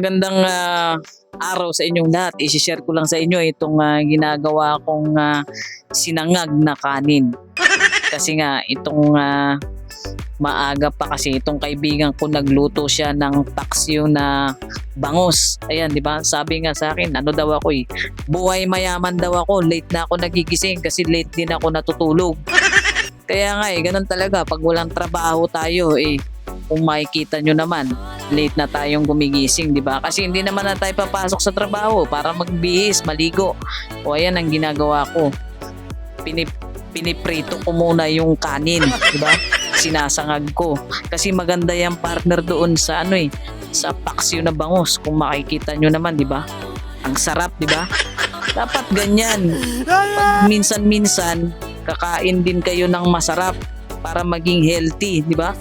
Magandang ah, araw sa inyong lahat. I-share ko lang sa inyo itong ah, ginagawa kong ah, sinangag na kanin. Kasi nga itong ah, maaga pa kasi itong kaibigan ko nagluto siya ng paksiw na bangus. Ayan, di ba? Sabi nga sa akin, ano daw ako eh, buhay mayaman daw ako. Late na ako nagigising kasi late din ako natutulog. Kaya nga eh, ganun talaga. Pag walang trabaho tayo eh, kung makikita nyo naman, late na tayong gumigising, di ba? Kasi hindi naman na tayo papasok sa trabaho para magbihis, maligo. O ayan ang ginagawa ko. Pinip piniprito ko muna yung kanin, di ba? Sinasangag ko. Kasi maganda yung partner doon sa ano eh, sa paksiw na bangus. Kung makikita nyo naman, di ba? Ang sarap, di ba? Dapat ganyan. Pag minsan-minsan, kakain din kayo ng masarap para maging healthy, di ba?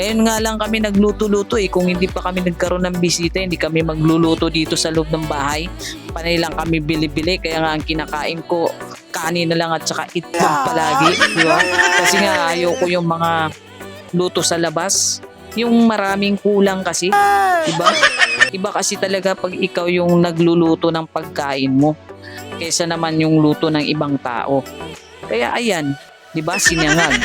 Ngayon nga lang kami nagluto-luto eh. Kung hindi pa kami nagkaroon ng bisita, hindi kami magluluto dito sa loob ng bahay. Panay lang kami bili-bili. Kaya nga ang kinakain ko, kanin na lang at saka itlog palagi. Di ba? Kasi nga ayoko yung mga luto sa labas. Yung maraming kulang kasi. Di ba? Iba kasi talaga pag ikaw yung nagluluto ng pagkain mo. Kaysa naman yung luto ng ibang tao. Kaya ayan, di ba, sinangag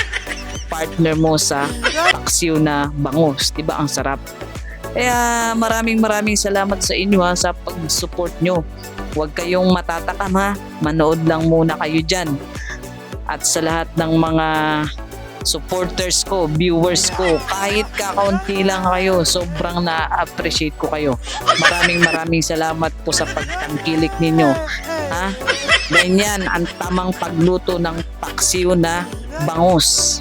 partner mo sa paksiw na bangus. Di ba ang sarap? Kaya maraming maraming salamat sa inyo ha, sa pag-support nyo. Huwag kayong matatakam ha. Manood lang muna kayo dyan. At sa lahat ng mga supporters ko, viewers ko, kahit kakaunti lang kayo, sobrang na-appreciate ko kayo. Maraming maraming salamat po sa pagtangkilik ninyo. Ha? Ganyan ang tamang pagluto ng paksiw na bangus.